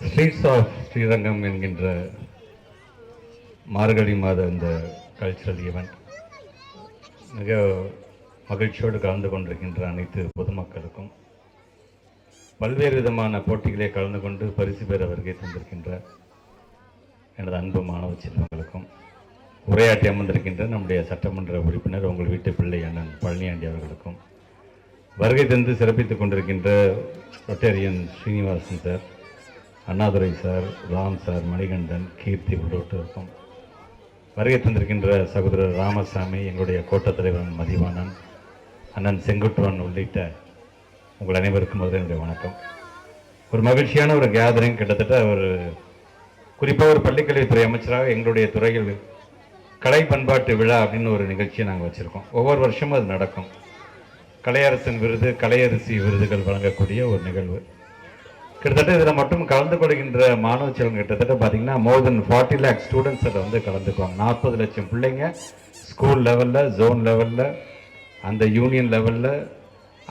Streets of Srirangam என்கின்ற மார்கழி மாத இந்த கல்ச்சுரல் ஈவெண்ட் மிக மகிழ்ச்சியோடு கலந்து கொண்டிருக்கின்ற அனைத்து பொதுமக்களுக்கும் பல்வேறு விதமான போட்டிகளை கலந்து கொண்டு பரிசு பெற வருகை தந்திருக்கின்ற எனது அன்பு மாணவ செல்வங்களுக்கும் உரையாற்றி அமர்ந்திருக்கின்ற நம்முடைய சட்டமன்ற உறுப்பினர் உங்கள் வீட்டு பிள்ளை அண்ணன் பழனியாண்டி அவர்களுக்கும் வருகை தந்து சிறப்பித்துக் கொண்டிருக்கின்ற Rotarian Srinivasan sir Annadurai sir Ram sir Manikandan Keerthi உள்ளிட்டோருக்கும் வருகை தந்திருக்கின்ற சகோதரர் ராமசாமி எங்களுடைய கோட்டத் தலைவன் மதிவாணன் அண்ணன் செங்குட்டுவன் உள்ளிட்ட உங்கள் அனைவருக்கும் முதல் என்னுடைய வணக்கம். ஒரு மகிழ்ச்சியான ஒரு கேதரிங் கிட்டத்தட்ட ஒரு குறிப்பாக ஒரு பள்ளிக்கல்வித்துறை அமைச்சராக எங்களுடைய துறையில் கலை பண்பாட்டு விழா அப்படின்னு ஒரு நிகழ்ச்சியை நாங்கள் வச்சுருக்கோம். ஒவ்வொரு வருஷமும் அது நடக்கும். கலையரசன் விருது கலையரசி விருதுகள் வழங்கக்கூடிய ஒரு நிகழ்வு. கிட்டத்தட்ட இதில் மட்டும் கலந்து கொள்கின்ற மாணவ செல்வங்க கிட்டத்தட்ட பார்த்தீங்கன்னா more than forty lakh students அதில் வந்து கலந்துக்குவாங்க. நாற்பது லட்சம் பிள்ளைங்க ஸ்கூல் லெவலில் ஜோன் லெவலில் அந்த யூனியன் லெவலில்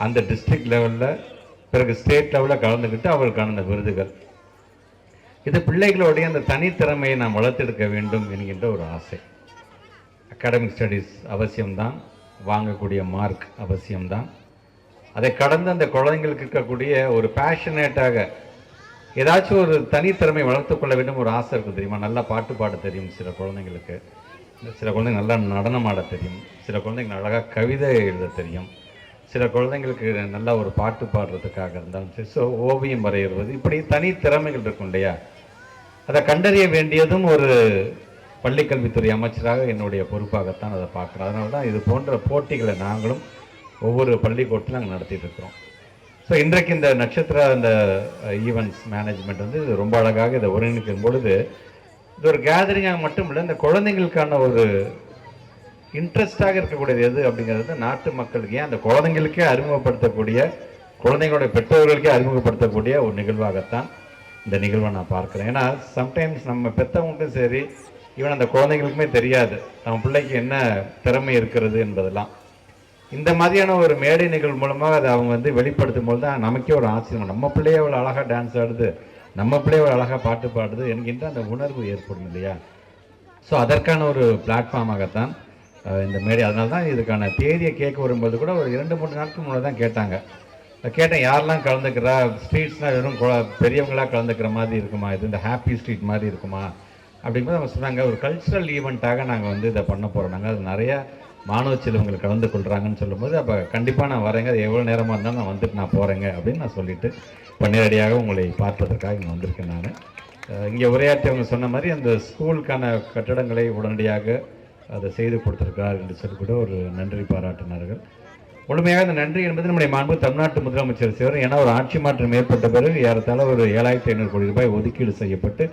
அந்த டிஸ்ட்ரிக்ட் லெவலில் பிறகு ஸ்டேட் லெவலில் கலந்துக்கிட்டு அவர்களுக்கான அந்த விருதுகள். இது பிள்ளைகளுடைய அந்த தனித்திறமையை நாம் வளர்த்தெடுக்க வேண்டும் என்கின்ற ஒரு ஆசை. அகாடமிக் ஸ்டடீஸ் அவசியம்தான். வாங்கக்கூடிய மார்க் அவசியம்தான். அதை கடந்து அந்த குழந்தைங்களுக்கு இருக்கக்கூடிய ஒரு பேஷனேட்டாக ஏதாச்சும் ஒரு தனித்திறமை வளர்த்துக்கொள்ள வேண்டும் ஒரு ஆசை இருக்குது தெரியுமா? நல்லா பாட்டு பாட தெரியும் சில குழந்தைங்களுக்கு. சில குழந்தைங்க நல்லா நடனம் ஆட தெரியும். சில குழந்தைங்க அழகாக கவிதை எழுத தெரியும். சில குழந்தைங்களுக்கு நல்லா ஒரு பாட்டு பாடுறதுக்காக இருந்தாலும் சரி. ஸோ ஓவியம் வரைகிறது இப்படி தனித்திறமைகள் இருக்கும் இல்லையா? அதை கண்டறிய வேண்டியதும் ஒரு பள்ளிக்கல்வித்துறை அமைச்சராக என்னுடைய பொறுப்பாகத்தான் அதை பார்க்குறேன். அதனால தான் இது போன்ற போட்டிகளை நாங்களும் ஒவ்வொரு பள்ளிக்கூடத்திலும் நாங்கள் நடத்திட்டுருக்கிறோம் ஸோ இன்றைக்கு இந்த நட்சத்திர இந்த ஈவெண்ட்ஸ் மேனேஜ்மெண்ட் வந்து இது ரொம்ப அழகாக இதை ஒருங்கிணைக்கும் பொழுது இது ஒரு கேதரிங்காக மட்டும் இல்லை இந்த குழந்தைங்களுக்கான ஒரு இன்ட்ரெஸ்டாக இருக்கக்கூடியது எது அப்படிங்கிறது நாட்டு மக்களுக்கு ஏன் அந்த குழந்தைங்களுக்கே அறிமுகப்படுத்தக்கூடிய குழந்தைங்களுடைய பெற்றோர்களுக்கே அறிமுகப்படுத்தக்கூடிய ஒரு நிகழ்வாகத்தான் இந்த நிகழ்வை நான் பார்க்குறேன். ஏன்னா சம்டைம்ஸ் நம்ம பெற்றவங்களுக்கும் சரி ஈவன் அந்த குழந்தைங்களுக்குமே தெரியாது நம்ம பிள்ளைக்கு என்ன திறமை இருக்கிறது என்பதெல்லாம். இந்த மாதிரியான ஒரு மேடை நிகழ்வு மூலமாக அதை அவங்க வந்து வெளிப்படுத்தும் போது தான் நமக்கே ஒரு ஆச்சரியம். நம்ம பிள்ளையே அவ்வளோ அழகாக டான்ஸ் ஆடுது. நம்ம பிள்ளையே அவ்வளோ அழகாக பாட்டு பாடுது என்கின்ற அந்த உணர்வு ஏற்படும் இல்லையா? ஸோ அதற்கான ஒரு பிளாட்ஃபார்மாகத்தான் இந்த மேடை. அதனால தான் இதுக்கான தேதியை கேட்க வரும்போது கூட ஒரு இரண்டு மூணு நாட்கள் முன்னாடி தான் கேட்டாங்க. கேட்டேன் யாரெல்லாம் கலந்துக்கிறா? ஸ்ட்ரீட்ஸ்னால் வெறும் பெரியவங்களாக கலந்துக்கிற மாதிரி இருக்குமா? இது இந்த ஹாப்பி ஸ்ட்ரீட் மாதிரி இருக்குமா? அப்படிங்கும்போது அவங்க சொன்னாங்க ஒரு கல்ச்சுரல் ஈவெண்ட்டாக நாங்கள் வந்து இதை பண்ண போகிறோம் நாங்கள் அது நிறைய மாணவ செல்வங்கள் கலந்து கொள்கிறாங்கன்னு சொல்லும்போது அப்போ கண்டிப்பாக நான் வரேங்க. அது எவ்வளோ நேரமாக இருந்தாலும் நான் வந்துட்டு நான் போகிறேங்க அப்படின்னு நான் சொல்லிட்டு பன்னிரடியாக உங்களை பார்ப்பதற்காக இங்கே வந்திருக்கேன் நான். இங்கே உரையாற்றியவங்க சொன்ன மாதிரி அந்த ஸ்கூலுக்கான கட்டடங்களை உடனடியாக அதை செய்து கொடுத்துருக்கிறார் என்று சொல்லி கூட ஒரு நன்றி பாராட்டினார்கள். முழுமையாக இந்த நன்றி என்பது நம்முடைய மாண்பு தமிழ்நாட்டு முதலமைச்சர் சிவர் ஏன்னா ஒரு ஆட்சி மாற்றம் ஏற்பட்ட பிறகு ஏறத்தாழ ஒரு ஏழாயிரத்தி ஐநூறு கோடி ரூபாய் ஒதுக்கீடு செய்யப்பட்டு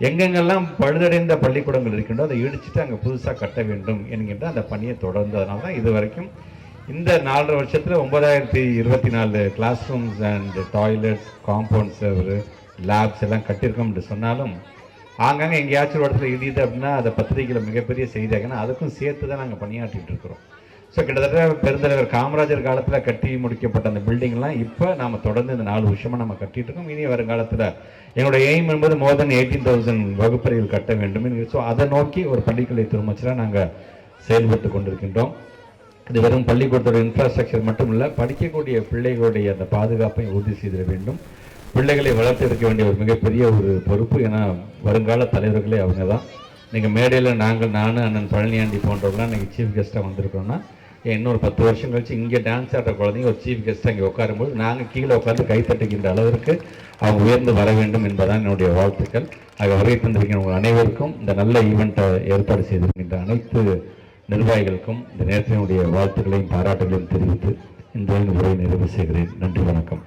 எங்கெங்கெல்லாம் பழுதடைந்த பள்ளிக்கூடங்கள் இருக்கின்றோ அதை இடிச்சுட்டு அங்கே புதுசாக கட்ட வேண்டும் என்கின்ற அந்த பணியை தொடர்ந்து. அதனால தான் இது வரைக்கும் இந்த நாலரை வருஷத்தில் ஒன்பதாயிரத்தி இருபத்தி நாலு class rooms and toilets compound சர்வர் லேப்ஸ் எல்லாம் கட்டியிருக்கோம் என்று சொன்னாலும் ஆங்காங்கே எங்கேயாச்சும் ஒரு இடத்துல இடியுது அப்படின்னா அதை பத்திரிகையில் மிகப்பெரிய செய்தியாக அதுக்கும் சேர்த்து தான் நாங்கள் பணியாற்றிட்டு இருக்கிறோம். ஸோ கிட்டத்தட்ட பெருந்தலைவர் காமராஜர் காலத்தில் கட்டி முடிக்கப்பட்ட அந்த பில்டிங்லாம் இப்போ நாம் தொடர்ந்து இந்த நாலு வருஷமாக நம்ம கட்டிட்டு இருக்கோம் இனி வருங்காலத்தில் என்னோட எய்ம் என்பது மோர் தென் எயிட்டீன் தௌசண்ட் வகுப்பறைகள் கட்ட வேண்டும் ஸோ அதை நோக்கி ஒரு பள்ளிக்கலை திருமச்சலாக நாங்கள் செயல்பட்டு கொண்டிருக்கின்றோம். இது வெறும் பள்ளிக்கூடத்தோட இன்ஃப்ராஸ்ட்ரக்சர் மட்டும் இல்லை படிக்கக்கூடிய பிள்ளைகளுடைய அந்த பாதுகாப்பை உறுதி செய்திட வேண்டும். பிள்ளைகளை வளர்த்து எடுக்க வேண்டிய ஒரு மிகப்பெரிய ஒரு பொறுப்பு ஏன்னா வருங்கால தலைவர்களே அவங்க தான். நீங்கள் மேடையில் நாங்கள் நான் அண்ணன் பழனியாண்டி போன்றவங்களாம் நீங்கள் சீஃப் கெஸ்ட்டாக வந்திருக்கோம்னா இன்னொரு பத்து வருஷம் கழிச்சு இங்கே டான்ஸ் ஆடுற குழந்தைங்க ஒரு சீஃப் கெஸ்ட்டாக இங்கே உட்காரும்போது நாங்கள் கீழே உட்காந்து கைத்தட்டுகின்ற அளவிற்கு அவங்க உயர்ந்து வர வேண்டும் என்பதான் என்னுடைய வாழ்த்துக்கள். ஆக வருகை தந்திருக்கிற உங்கள் அனைவருக்கும் இந்த நல்ல ஈவெண்ட்டை ஏற்பாடு செய்திருக்கின்ற அனைத்து நிர்வாகிகளுக்கும் இந்த நேரத்தினுடைய வாழ்த்துக்களையும் பாராட்டுகளையும் தெரிவித்து இந்த உரையை நிறைவு செய்கிறேன். நன்றி வணக்கம்.